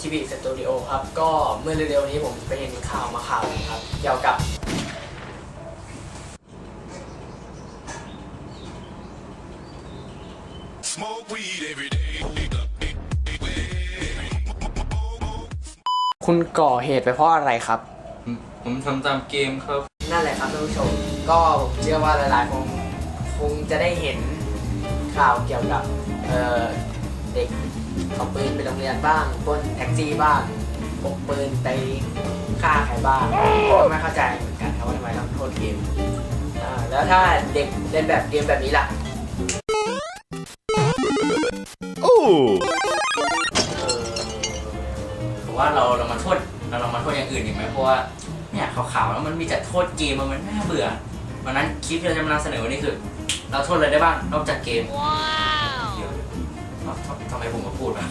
ทีวีสตูดิโอครับ ก็เมื่อเร็วๆนี้ผมไปเห็นข่าวมาข่าวหนึงครับ เกี่ยวกับ Smoke weed every day. คุณก่อเหตุไปเพราะอะไรครับ ผมผมทำตามเกมครับ นั่นแหละครับท่านผู้ชม ก็ผมเชื่อว่าหลายๆคนคงจะได้เห็นข่าวเกี่ยวกับเอ่อ เด็กเอาปืนไปโรงเรียนบ้างปล้นแท็กซี่บ้างพกปืนไปฆ่าใครบ้างก็ไม่เข้าใจเหมือนกันครับว่าทำไมต้องโทษเกมอ่าแล้วถ้าเด็กเล่นแบบเกมแบบนี้ล่ะเออผมว่าเราเรามาโทษเราเรามาโทษอย่างอื่นดีไหมเพราะว่าเนี่ยข่าวๆแล้วมันมีแต่โทษเกมมันน่าเบื่อวันนั้นคลิปที่เราจะมานำเสนอวันนี้คือ เราโทษอะไรได้บ้างนอกจากเกม ว้า ทำทำไมผมมาพูดวะ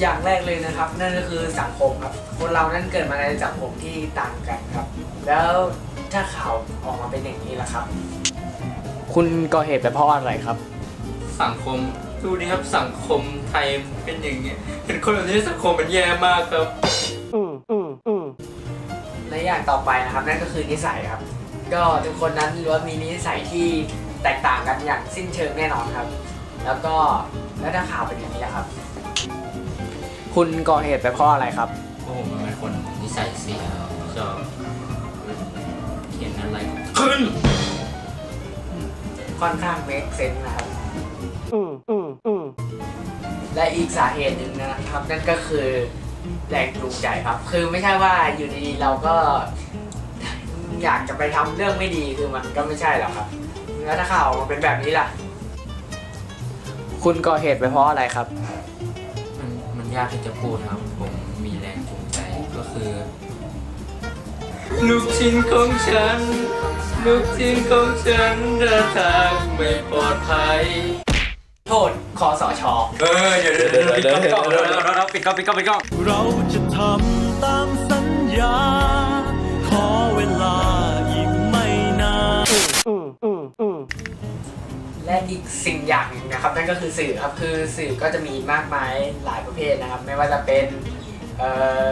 อย่างแรกเลยนะครับ นั่นก็คือสังคมครับ คนเรานั้นเกิดมาในสังคมที่ต่างกันครับ แล้วถ้าข่าวออกมาเป็นอย่างนี้ล่ะครับ คุณก่อเหตุไปเพราะอะไรครับ สังคมดูดิครับสังคมไทยมันเป็นอย่างเงี้ยเห็นคนแบบนี้สังคมมันแย่มากครับและอย่างต่อไปนะครับ นั่นก็คือนิสัยครับ ก็ทุกคนนั้นล้วนมีนิสัยที่ แตกต่างกันอย่างสิ้นเชิงแน่นอนครับ แล้วก็แล้วถ้าข่าวเป็นอย่างนี้ล่ะครับ คุณก่อเหตุไปเพราะอะไรครับเพราะผมมันเป็นคนนิสัยเสียชอบเขียนอะไรขึ้น ค่อนข้างเมคเซนนะครับ และอีกสาเหตุหนึ่งนะครับ นั่นก็คือแรงจูงใจครับ คือไม่ใช่ว่าอยู่ดีๆเราก็ อยากจะไปทำเรื่องไม่ดีคือมันก็ไม่ใช่หรอกครับ แล้วถ้าข่าวมันเป็นแบบนี้ล่ะ คุณก่อเหตุไปเพราะอะไรครับ มันมันยากที่จะพูดครับ ผมมีแรงจูงใจก็คือ ลูกชิ้นของฉัน ลูกชิ้นของฉันเดินทางไม่ปลอดภัย โทษคอสชเออเดี๋ยวเดี๋ยวเดี๋ยวปิดกล้องปิดกล้องเดี๋ยวเดี๋ยวเดี๋ยวปิดกล้องปิดกล้องปิดกล้องเราจะทำตามสัญญา ขอเวลาอีกไม่นาน และอีกสิ่งอย่างหนึ่งนะครับนั่นก็คือสื่อครับคือสื่อก็จะมีมากมายหลายประเภทนะครับ ไม่ว่าจะเป็นเอ่อ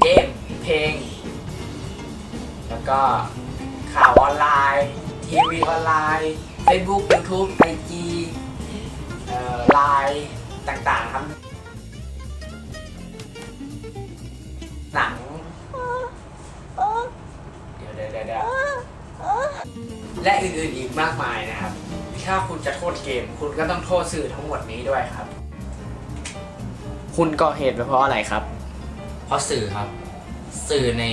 เกมเพลง แล้วก็ข่าวออนไลน์ ทีวีออนไลน์ Facebook YouTube IG เอ่อไลน์ต่างๆครับ หนัง เดี๋ยวเดี๋ยวเดี๋ยวและอื่นๆอีกมากมายนะครับ ถ้าคุณจะโทษเกม คุณก็ต้องโทษสื่อทั้งหมดนี้ด้วยครับ คุณก่อเหตุไปเพราะอะไรครับ เพราะสื่อครับ สื่อใน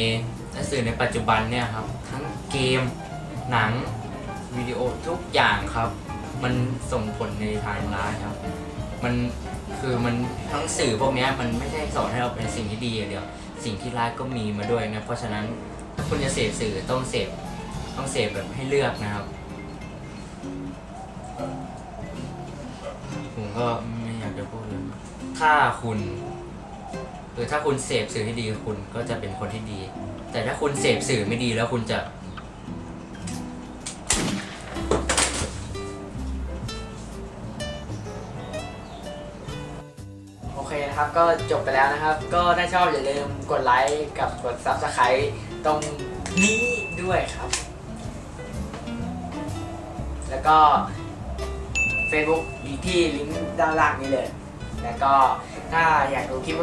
และสื่อในปัจจุบันเนี่ยครับ ทั้งเกม หนัง วิดีโอทุกอย่างครับ มันส่งผลในทางร้ายครับ มันคือมันทั้งสื่อพวกเนี้ยมันไม่ได้สอนให้เราเป็นสิ่งที่ดีอย่างเดียว สิ่งที่ร้ายก็มีมาด้วยนะ เพราะฉะนั้นถ้าคุณจะเสพสื่อต้องเสพต้องเสพแบบให้เลือกนะครับ ผมก็ไม่อยากจะพูดเลยถ้าคุณคือถ้าคุณเสพสื่อที่ดีคุณก็จะเป็นคนที่ดี แต่ถ้าคุณเสพสื่อไม่ดีแล้วคุณจะ โอเคนะครับก็จบไปแล้วนะครับ ก็ถ้าชอบอย่าลืมกดไลค์กับกด Subscribe ตรงนี้ด้วยครับ แล้วก็ Facebook อยู่ที่ลิงก์ด้านล่างนี้เลย แล้วก็ถ้าอยากดูคลิป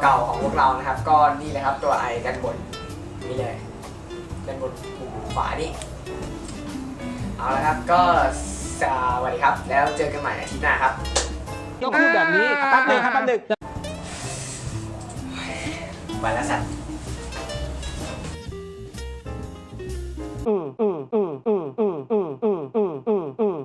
เก่าๆของพวกเรานะครับ ก็นี่เลยครับตัวไอด้านบนนี่เลยด้านบนมุมขวานี่เอาละครับก็สวัสดีครับ แล้วเจอกันใหม่อาทิตย์หน้าครับต้องพูดแบบนี้แป๊บหนึงครับแป๊บหนึง ไปแล้วสัตว์